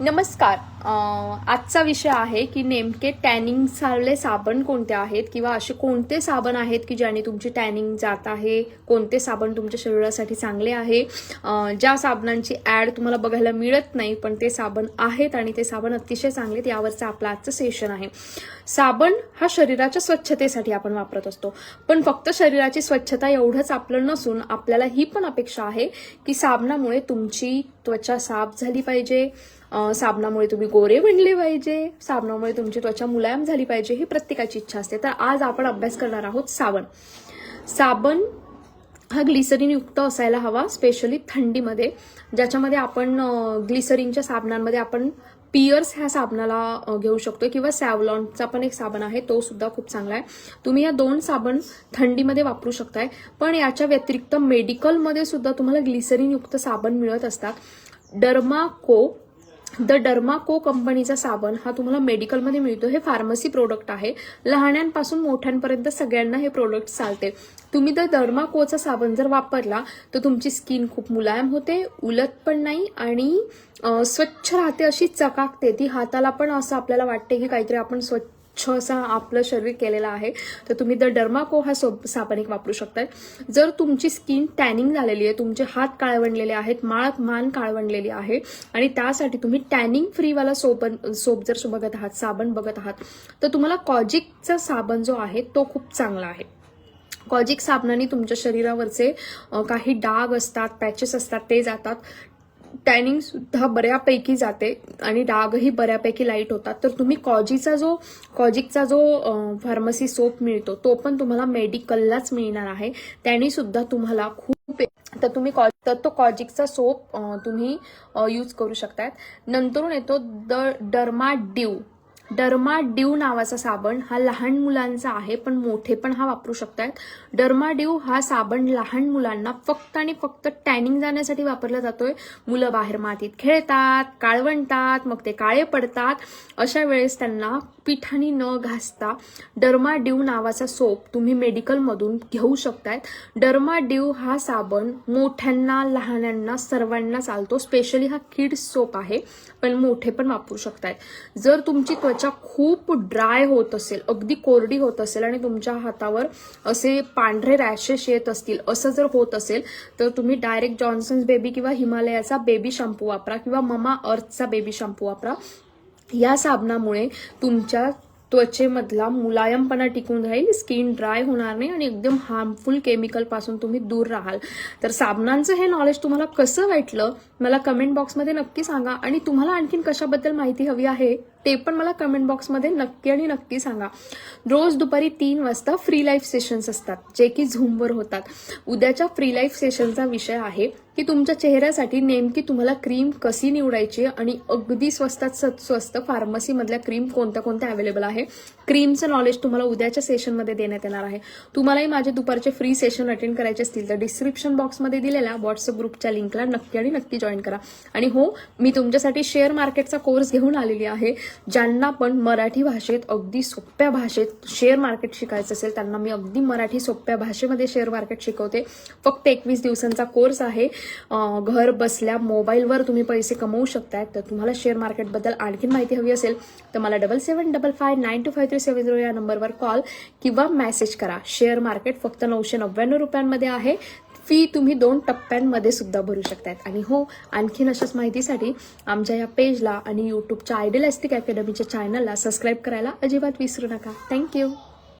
नमस्कार. आजचा विषय आहे की नेमके टॅनिंग सारले साबण कोणते आहेत किंवा असे कोणते साबण आहेत की ज्याने तुमची टॅनिंग जात आहे? कोणते साबण तुमच्या शरीरासाठी चांगले आहे? ज्या साबणांची ॲड तुम्हाला बघायला मिळत नाही पण ते साबण आहेत आणि ते साबण अतिशय चांगले आहेत यावरचं आपलं आजचं सेशन आहे. साबण हा शरीराच्या स्वच्छतेसाठी आपण वापरत असतो. पण फक्त शरीराची स्वच्छता एवढंच आपलं नसून आपल्याला ही पण अपेक्षा आहे की साबणामुळे तुमची त्वचा साफ झाली पाहिजे. साबणामुळे तुम्ही गोरे बनले पाहिजे. साबणामुळे तुमची त्वचा मुलायम झाली पाहिजे ही प्रत्येकाची इच्छा असते. तर आज आपण अभ्यास करणार आहोत साबण. साबण हा ग्लिसरीन युक्त असायला हवा स्पेशली थंडीमध्ये ज्याच्यामध्ये आपण ग्लिसरीनच्या साबणांमध्ये आपण पियर्स ह्या साबणाला घेऊ शकतो किंवा सॅवलॉनचा पण एक साबण आहे तो सुद्धा खूप चांगला आहे. तुम्ही या दोन साबण थंडीमध्ये वापरू शकताय पण याच्या व्यतिरिक्त मेडिकलमध्ये सुद्धा तुम्हाला ग्लिसरीन युक्त साबण मिळत असतात. डर्माको द डर्माको कंपनीचा साबण हा तुम्हाला मेडिकलमध्ये मिळतो. हे फार्मसी प्रोडक्ट आहे. लहाण्यांपासून मोठ्यांपर्यंत सगळ्यांना हे प्रोडक्ट चालते. तुम्ही द डर्माकोचा साबण जर वापरला तर तुमची स्किन खूप मुलायम होते उलट पण नाही आणि स्वच्छ राहते अशी चकाकते. ती हाताला पण असं आपल्याला वाटते की काहीतरी आपण स्वच्छ असं आपलं शरीर केलेलं आहे तर तुम्ही द डर्माको हा सोप साबण एक वापरू शकताय. जर तुमची स्किन टॅनिंग झालेली आहे तुमचे हात काळवणलेले आहेत माळ मान काळवणलेली आहे आणि त्यासाठी तुम्ही टॅनिंग फ्रीवाला सोप सोप जर बघत आहात साबण बघत आहात तर तुम्हाला कॉजिकचा साबण जो आहे तो खूप चांगला आहे. कॉजिक साबणाने तुमच्या शरीरावरचे काही डाग असतात पॅचेस असतात ते जातात. टॅनिंग सुद्धा बऱ्यापैकी जाते आणि डागही बऱ्यापैकी लाइट होतात. तर तुम्ही कॉजीचा जो कॉजिकचा जो फार्मसी सोप मिळतो तो पण तुम्हाला मेडिकललाच मिळणार आहे. त्याने सुद्धा तुम्हाला खूप तर तुम्ही कॉ तर तो कॉजिकचा सोप तुम्ही यूज करू शकतात. नंतरून येतो the Derma Dew Derma Dew नावाचा साबण हा लहान मुलांचा आहे पण मोठे पण हा वापरू शकतात डर्मा ड्यू हा साबण लहान मुलांना फक्त आणि फक्त टॅनिंग जाण्यासाठी वापरला जातोय. मुलं बाहेर मातीत खेळतात काळवणतात मग ते काळे पडतात. अशा वेळेस त्यांना पिठानी न घासता डर्मा ड्यू नावाचा सोप तुम्ही मेडिकलमधून घेऊ शकतायत. डर्मा ड्यू हा साबण मोठ्यांना लहानांना सर्वांना चालतो. स्पेशली हा किड्स सोप आहे पण मोठे पण वापरू शकतायत. जर तुमची त्वचा खूप ड्राय होत असेल अगदी कोरडी होत असेल आणि तुमच्या हातावर असे पांढरे रॅशेस येत असतील असं जर होत असेल तर तुम्ही डायरेक्ट जॉन्सन्स बेबी किंवा हिमालयाचा बेबी शॅम्पू वापरा किंवा ममा अर्थचा बेबी शॅम्पू वापरा. या साबणामुळे तुमच्या त्वचेमधला मुलायमपणा टिकून राहील स्किन ड्राय होणार नाही आणि एकदम हार्मफुल केमिकलपासून तुम्ही दूर राहाल. तर साबणांचं हे नॉलेज तुम्हाला कसं वाटलं मला कमेंट बॉक्समध्ये नक्की सांगा. आणि तुम्हाला आणखीन कशाबद्दल माहिती हवी आहे? ते पण मला कमेंट बॉक्समध्ये नक्की आणि नक्की सांगा. रोज दुपारी तीन वाजता फ्री लाईफ सेशन्स असतात जे की झूमवर होतात. उद्याच्या फ्री लाईफ सेशनचा विषय आहे की तुमच्या चेहऱ्यासाठी नेमकी तुम्हाला क्रीम कशी निवडायची आणि अगदी स्वस्तात स्वस्त फार्मसीमधल्या क्रीम कोणत्या कोणत्या अवेलेबल आहे? क्रीमचं नॉलेज तुम्हाला उद्याच्या सेशनमध्ये देण्यात येणार आहे. तुम्हालाही माझे दुपारचे फ्री सेशन अटेंड करायचे असतील तर डिस्क्रिप्शन बॉक्समध्ये दिलेल्या व्हॉट्सअप ग्रुपच्या लिंकला नक्की आणि नक्की जॉईन करा. आणि हो मी तुमच्यासाठी शेअर मार्केटचा कोर्स घेऊन आलेली आहे. ज्यांना पण मराठी भाषेत अगदी सोप्या भाषेत शेअर मार्केट शिकायचं असेल त्यांना मी अगदी मराठी सोप्या भाषेमध्ये शेअर मार्केट शिकवते. फक्त एकवीस दिवसांचा कोर्स आहे. घर बसल्या मोबाईलवर तुम्ही पैसे कमवू शकताय तर तुम्हाला शेअर मार्केटबद्दल आणखीन माहिती हवी असेल तर मला double seven double five nine two five three seven zero या नंबरवर कॉल किंवा मेसेज करा. शेअर मार्केट फक्त नऊशे नव्याण्णव रुपयांमध्ये आहे. फी तुम्ही दोन टप्प्यांमध्ये सुद्धा भरू शकतात आणि हो आणखीन अशाच माहितीसाठी आमच्या या पेजला आणि यूट्यूबच्या आयडियलिस्टिक अकॅडमीच्या चॅनलला सबस्क्राईब करायला अजिबात विसरू नका. थँक्यू